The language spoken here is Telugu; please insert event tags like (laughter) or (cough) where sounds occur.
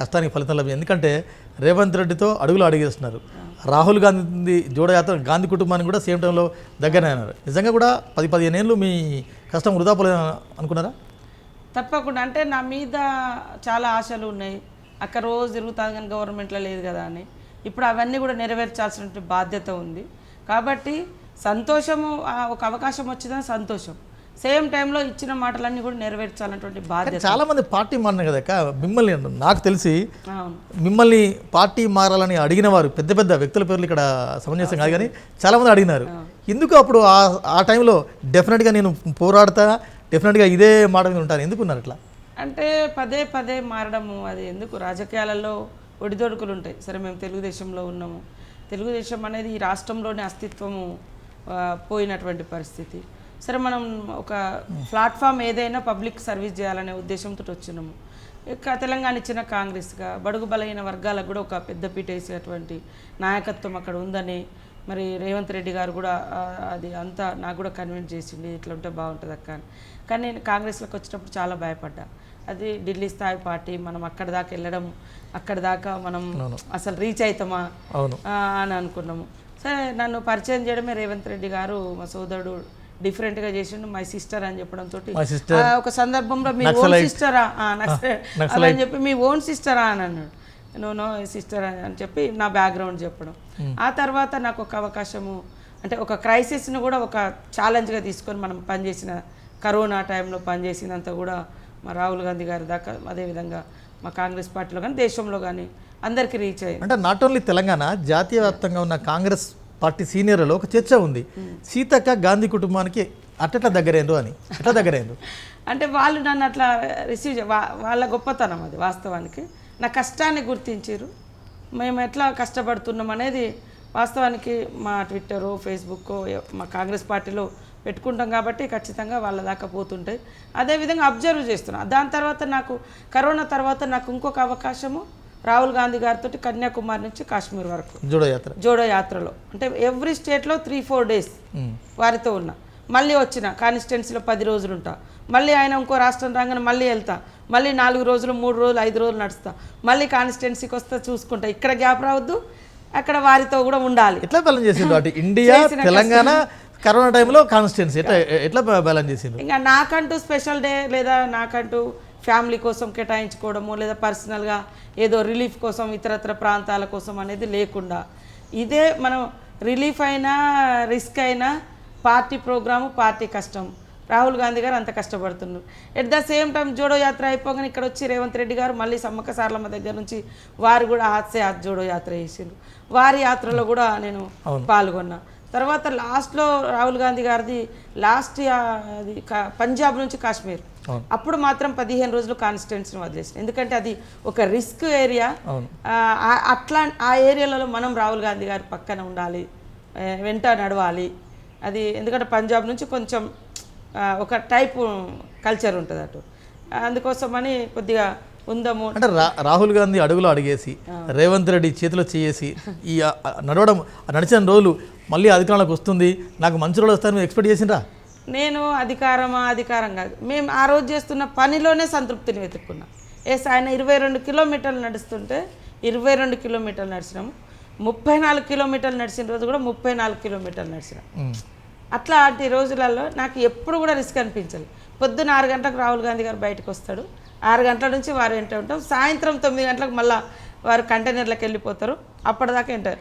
కష్టానికి ఫలితం లభ్యం ఎందుకంటే రేవంత్ రెడ్డితో అడుగులు అడిగేస్తున్నారు. రాహుల్ గాంధీ జోడయాత్ర గాంధీ కుటుంబానికి కూడా సేమ్ టైంలో దగ్గరనే అన్నారు. నిజంగా కూడా పది పదిహేను ఏళ్ళు మీ కష్టం వృధా అనుకున్నారా? తప్పకుండా. అంటే నా మీద చాలా ఆశలు ఉన్నాయి. అక్కడ రోజు తిరుగుతాను కానీ గవర్నమెంట్లో లేదు కదా అని. ఇప్పుడు అవన్నీ కూడా నెరవేర్చాల్సినటువంటి బాధ్యత ఉంది. కాబట్టి సంతోషము ఆ, ఒక అవకాశం వచ్చిందని సంతోషం. సేమ్ టైంలో ఇచ్చిన మాటలన్నీ కూడా నెరవేర్చాలన్నటువంటి బాధ్యత. చాలా మంది పార్టీ మారిన కదా. మిమ్మల్ని నాకు తెలిసి మిమ్మల్ని పార్టీ మారాలని అడిగిన వారు పెద్ద పెద్ద వ్యక్తుల పేర్లు ఇక్కడ సమంజసం కాదు కానీ చాలా మంది అడిగినారు. ఎందుకు అప్పుడు ఆ ఆ టైంలో డెఫినెట్గా నేను పోరాడతా డెఫినెట్గా ఇదే మాట మీద ఉంటాను ఎందుకు ఉన్నారు ఇట్లా అంటే పదే పదే మారడము అది ఎందుకు? రాజకీయాలలో ఒడిదొడుకులు ఉంటాయి. సరే మేము తెలుగుదేశంలో ఉన్నాము. తెలుగుదేశం అనేది ఈ రాష్ట్రంలోని అస్తిత్వము పోయినటువంటి పరిస్థితి. సరే మనం ఒక ప్లాట్ఫామ్ ఏదైనా పబ్లిక్ సర్వీస్ చేయాలనే ఉద్దేశంతో వచ్చినాము. ఇక తెలంగాణ ఇచ్చిన కాంగ్రెస్గా బడుగు బలహీన వర్గాలకు కూడా ఒక పెద్ద పీట వేసేటువంటి నాయకత్వం అక్కడ ఉందని మరి రేవంత్ రెడ్డి గారు కూడా అది అంతా నాకు కూడా కన్విన్స్ చేసింది ఇట్లా ఉంటే బాగుంటుంది అక్క అని. కానీ నేను కాంగ్రెస్లోకి వచ్చినప్పుడు చాలా భయపడ్డా. అది ఢిల్లీ స్థాయి పార్టీ మనం అక్కడ దాకా వెళ్ళడం అక్కడ దాకా మనం అసలు రీచ్ అవుతామా అని అనుకున్నాము. సరే నన్ను పరిచయం చేయడమే రేవంత్ రెడ్డి గారు మా సోదరుడు డిఫరెంట్గా చేసిండు మై సిస్టర్ అని చెప్పడంతో ఒక సందర్భంలో మీ ఓన్ సిస్టరా అలా అని చెప్పి మీ ఓన్ సిస్టరా అని అన్నాడు. నో నో సిస్టర్ అని చెప్పి నా బ్యాక్గ్రౌండ్ చెప్పడం. ఆ తర్వాత నాకు ఒక అవకాశము అంటే ఒక క్రైసిస్ను కూడా ఒక ఛాలెంజ్గా తీసుకొని మనం పనిచేసిన కరోనా టైంలో పనిచేసినంత కూడా మా రాహుల్ గాంధీ గారి దాకా అదేవిధంగా మా కాంగ్రెస్ పార్టీలో కానీ దేశంలో కానీ అందరికీ రీచ్ అయ్యింది. అంటే నాట్ ఓన్లీ తెలంగాణ జాతీయ వ్యాప్తంగా ఉన్న కాంగ్రెస్ పార్టీ సీనియర్లలో ఒక చర్చ ఉంది. సీతక్క గాంధీ కుటుంబానికి అట్టట్లా దగ్గరైండ్రు అని. ఎట్లా దగ్గరైండ్రు (laughs) అంటే వాళ్ళు నన్ను అట్లా రిసీవ్ వాళ్ళ గొప్పతనం అది వాస్తవానికి. నా కష్టాన్ని గుర్తించారు మేము ఎట్లా కష్టపడుతున్నాం అనేది వాస్తవానికి మా ట్విట్టరు ఫేస్బుక్ మా కాంగ్రెస్ పార్టీలో పెట్టుకుంటాం కాబట్టి ఖచ్చితంగా వాళ్ళ దాకా పోతుంటాయి. అదేవిధంగా అబ్జర్వ్ చేస్తున్నాం. దాని తర్వాత నాకు కరోనా తర్వాత నాకు ఇంకొక అవకాశము రాహుల్ గాంధీ గారితో కన్యాకుమారి నుంచి కాశ్మీర్ వరకు. జోడో యాత్ర జోడో యాత్రలో అంటే ఎవ్రీ స్టేట్లో త్రీ ఫోర్ డేస్ వారితో ఉన్నా. మళ్ళీ వచ్చిన కాన్స్టిట్యున్సీలో పది రోజులు ఉంటా. మళ్ళీ ఆయన ఇంకో రాష్ట్రం రాగానే మళ్ళీ వెళ్తా. మళ్ళీ నాలుగు రోజులు మూడు రోజులు ఐదు రోజులు నడుస్తా. మళ్ళీ కాన్స్టిట్యున్సీకి వస్తే చూసుకుంటా. ఇక్కడ గ్యాప్ రావద్దు. అక్కడ వారితో కూడా ఉండాలి. ఎట్లా చేసిండ్రు అటు ఇండియా తెలంగాణ కరోనా టైంలో కాన్స్టిట్యున్సీ ఎట్లా ఎట్లా బ్యాలెన్స్ చేసిండ్రు? ఇంకా నాకంటూ స్పెషల్ డే లేదా నాకంటూ ఫ్యామిలీ కోసం కేటాయించుకోవడము లేదా పర్సనల్గా ఏదో రిలీఫ్ కోసం ఇతరత్ర ప్రాంతాల కోసం అనేది లేకుండా. ఇదే మనం రిలీఫ్ అయినా రిస్క్ అయినా పార్టీ ప్రోగ్రాము పార్టీ కష్టం. రాహుల్ గాంధీ గారు అంత కష్టపడుతున్నారు. At the same time Jodo Yatra అయిపోగానే ఇక్కడ వచ్చి రేవంత్ రెడ్డి గారు మళ్ళీ సమ్మక్క సార్లమ్మ దగ్గర నుంచి వారు కూడా హాస్య జోడో యాత్ర చేసిండ్రు. వారి యాత్రలో కూడా నేను పాల్గొన్నా. తర్వాత లాస్ట్లో రాహుల్ గాంధీ గారిది లాస్ట్ అది పంజాబ్ నుంచి కాశ్మీర్. అప్పుడు మాత్రం పదిహేను రోజులు కాన్స్టిట్యున్సీని వదిలేసిన ఎందుకంటే అది ఒక రిస్క్ ఏరియా. అట్లా ఆ ఏరియాలలో మనం రాహుల్ గాంధీ గారి పక్కన ఉండాలి వెంట నడవాలి. అది ఎందుకంటే పంజాబ్ నుంచి కొంచెం ఒక టైప్ కల్చర్ ఉంటుంది అటు అందుకోసమని కొద్దిగా ఉందము. అంటే రాహుల్ గాంధీ అడుగులో అడిగేసి రేవంత్ రెడ్డి చేతిలో చేసి ఈ నడవడం నడిచిన రోజులు మళ్ళీ అధికారంలోకి వస్తుంది. నాకు మంచి రోజులు వస్తాయని ఎక్స్పెక్ట్ చేసిండ్రా? నేను అధికారమా? అధికారం కాదు. మేము ఆ రోజు చేస్తున్న పనిలోనే సంతృప్తిని వెతుక్కున్నాం. ఎస్ ఆయన ఇరవై రెండు కిలోమీటర్లు నడుస్తుంటే ఇరవై రెండు కిలోమీటర్లు నడిచినాము. ముప్పై నాలుగు కిలోమీటర్లు నడిచిన రోజు కూడా ముప్పై నాలుగు కిలోమీటర్లు నడిచినాం. అట్లాంటి రోజులలో నాకు ఎప్పుడు కూడా రిస్క్ అనిపించలేదు పొద్దున్న ఆరు గంటలకు రాహుల్ గాంధీ గారు బయటకు వస్తాడు. ఆరు గంటల నుంచి వారు వింటూ ఉంటాం సాయంత్రం తొమ్మిది గంటలకు మళ్ళీ వారు కంటైనర్లకు వెళ్ళిపోతారు. అప్పటిదాకా వింటారు